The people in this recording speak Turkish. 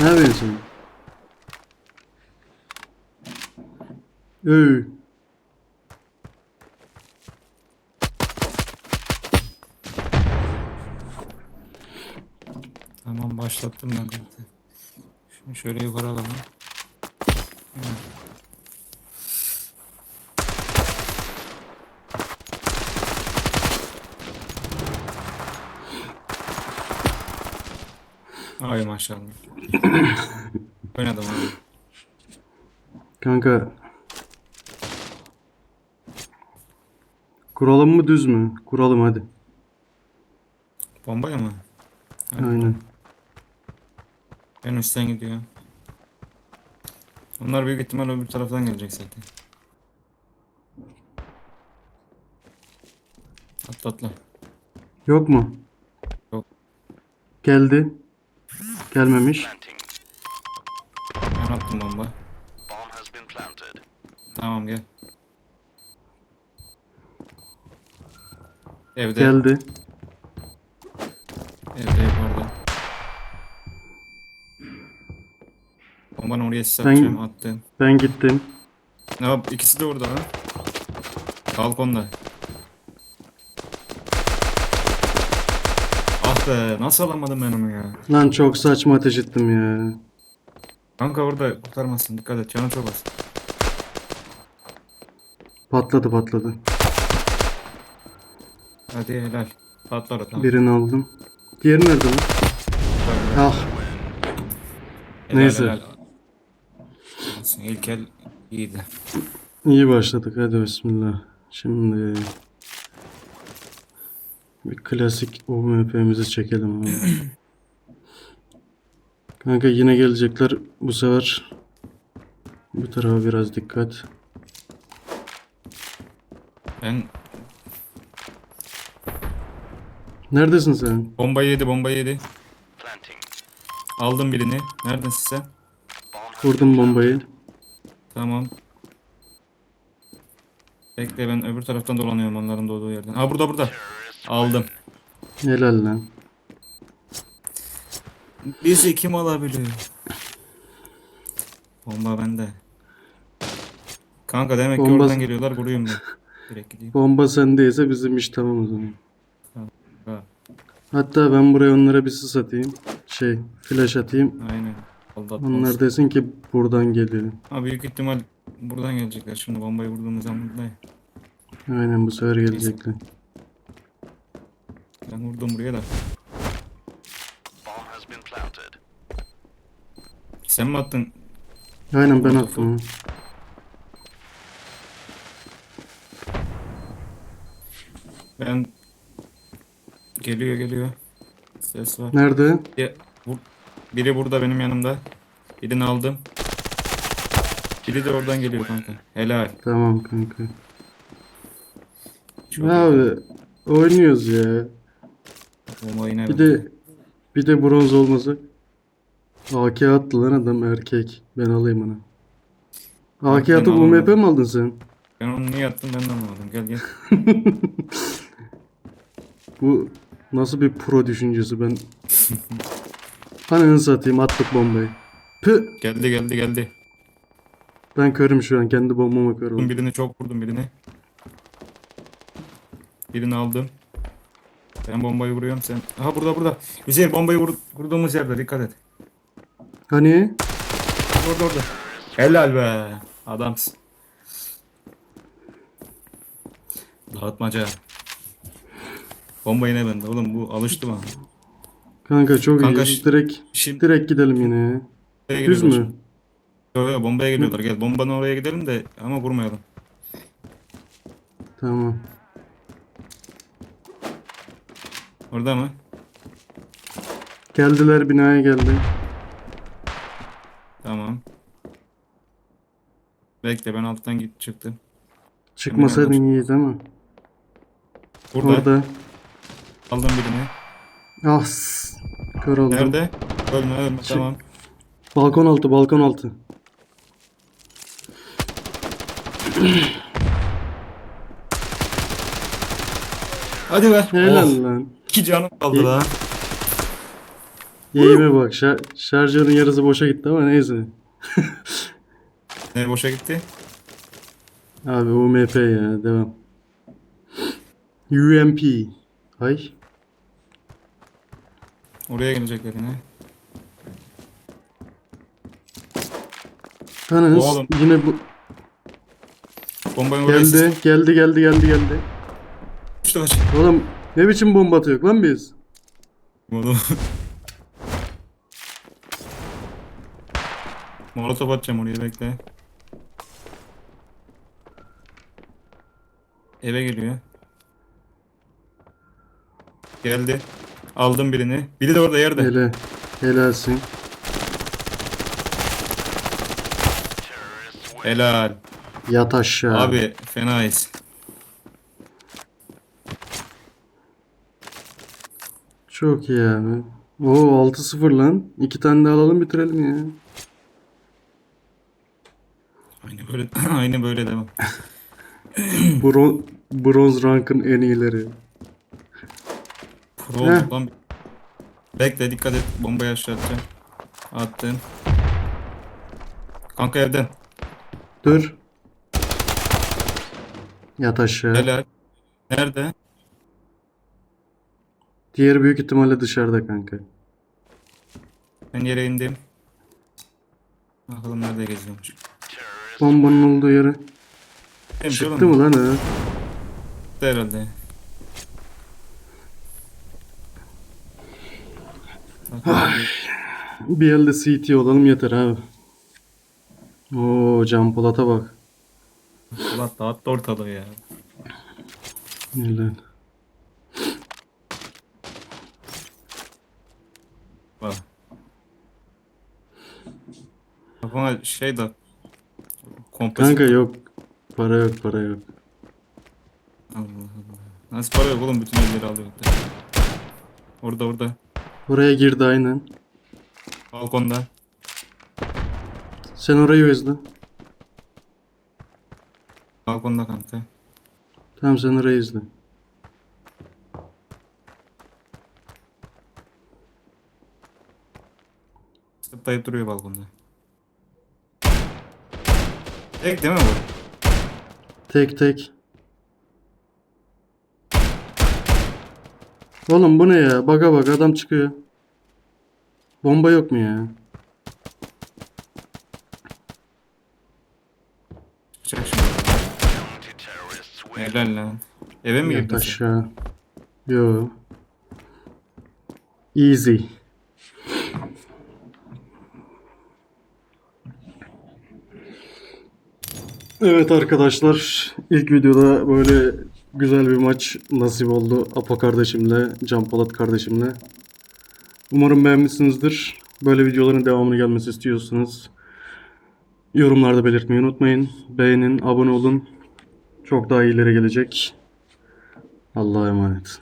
Ne yapıyorsun? Öy. Tamam başlattım ben zaten. Şimdi şöyle yukarı alalım. Ay maşallah. Oynadım abi. Kanka. Kuralım mı düz mü? Kuralım hadi. Bombaya mı? Hadi. Aynen. En üstten gidiyor. Onlar büyük ihtimal öbür taraftan gelecek zaten. Atla atla. Yok mu? Yok. Geldi. Gelmemiş. Ben attım bomba. Bomb has been planted. Tamam gel. Evde. Geldi. Evde yukarıda. Bombanı oraya sis Ben- atacağım attım. Ben gittim. Ne yap? İkisi de orada ha. Balkonda. Be nasıl alamadım ben onu ya. Lan çok saçma ateş ettim ya. Kanka orada kurtarmazsın dikkat et canı çok az. Patladı patladı. Hadi helal. Patlar o tamam. Birini aldım. Diğeri nerede lan? Ah. Helal, neyse. helal. Olsun, İlk el iyiydi. İyi başladık hadi bismillah. Şimdi bir klasik UMP'mizi çekelim abi. Kanka yine gelecekler bu sefer. Bu tarafa biraz dikkat. Ben Neredesin sen? bombayı yedi bombayı yedi. Aldım birini. Neredesin sen? Vurdum bombayı. Tamam. Bekle ben öbür taraftan dolanıyorum onların doğduğu yerden. Ha burada burada. Aldım. Helal lan. Bizi kim alabilir? Bomba bende. Kanka demek ki Bomba- oradan geliyorlar vuruyorum ben. Direkt gideyim. Bomba sendeyse bizim iş tamam o zaman. Ha, Hatta ben buraya onlara bir sis atayım. Şey flash atayım. aynen. Aldatmaz. Onlar desin ki buradan geliyor. Ha büyük ihtimal buradan gelecekler. Şimdi bombayı vurduğumuz zaman buradayım. Aynen bu sefer gelecekler. Ben vurdum buraya da. Bomb has been planted. Sen mi attın? Aynen ben attım. Ben geliyor geliyor. Ses var. Nerede? Ya, bu- Biri burada benim yanımda. Birini aldım. Biri de oradan geliyor kanka. Helal. Tamam kanka. Çok. Abi oynuyoruz ya. Yine Bir de bir de bronz olması. AK attı lan adam erkek. Ben alayım onu. AK Ben atıp almadım. UMP mi aldın sen? Ben onu niye attım ben de anlamadım. Gel gel. Bu nasıl bir pro düşüncesi ben. Ananı satayım attık bombayı. Pı. Geldi geldi geldi. Ben körüm şu an kendi bombama kör Vurdum oldum. birini çok vurdum birini. Birini aldım. Ben bombayı vuruyorum sen. Aha burada burada. Hüseyin bombayı vur, vurduğumuz yerde dikkat et. Hani? Orada orada. Helal be. Adamsın. Dağıtmaca. Bomba yine bende oğlum bu alıştı bana. Kanka çok Kanka iyi. Direkt Şimdi direkt gidelim yine. Düz mü? Yok yok bombaya geliyorlar gel. Bombanın oraya gidelim de ama vurmayalım. Tamam. Orada mı? Geldiler binaya geldi. Tamam. Bekle ben alttan git çıktım. Çıkmasaydın iyiydi ama. Burada. Orada. Aldım birini. Ah. Kör oldum. Nerede? Ölme ölme Çık. tamam. Balkon altı, balkon altı. Hadi be. Helal Oh, lan. İki canım kaldı İyi. Eğime bak. Şar- şarjörün yarısı boşa gitti ama neyse. Ne boşa gitti? Abi UMP ya. Devam. UMP. Ay. Oraya gelecekler yine. Tanınız. Oğlum. Yine bu Bombayı oraya geldi. Geldi geldi geldi geldi. İşte kaç. Oğlum ne biçim bomba atıyor lan biz? Oğlum. Molotof atacağım oraya bekle. Eve geliyor. Geldi. Aldım birini. Biri de orada yerde. Hele. Helalsin. Helal. Yat aşağı. Abi fenayız. Çok iyi abi. Oo 6-0 lan. İki tane daha alalım bitirelim ya. Aynı böyle aynı böyle devam. Bron bronz rankın en iyileri. Pro Heh. lan. Bekle dikkat et. Bombayı aşağı atacağım. Attın. Kanka evden. Dur. Yat aşağı. Helal. Nerede? Diğeri büyük ihtimalle dışarıda kanka. Ben yere indim. Bakalım nerede geziyormuş. Bombanın olduğu yere. Neymiş Çıktı mı lan? Çıktı herhalde. Bakalım. Bir elde CT olalım yeter abi. Oo Can Polat'a bak. Ulan dağıttı ortalığı ya. Helal. Bak. Kafana şey de kompas. Kanka yok. Para yok para yok. Allah Allah. Nasıl para yok oğlum bütün elleri alıyor. Orada orada. Oraya girdi aynen. Balkonda. Sen orayı özle. Balkonda kanka. Tamam sen orayı izle. Sıplayıp duruyor balkonda. Tek değil mi bu? Tek tek. Oğlum bu ne ya? Baga bak adam çıkıyor. Bomba yok mu ya? Çıkacak şimdi. Helal lan. Eve mi girdin sen? aşağı. Yo. Easy. Evet arkadaşlar ilk videoda böyle güzel bir maç nasip oldu Apo kardeşimle, Can Polat kardeşimle. Umarım beğenmişsinizdir. Böyle videoların devamını gelmesi istiyorsanız yorumlarda belirtmeyi unutmayın. Beğenin, abone olun. Çok daha iyileri gelecek. Allah'a emanet.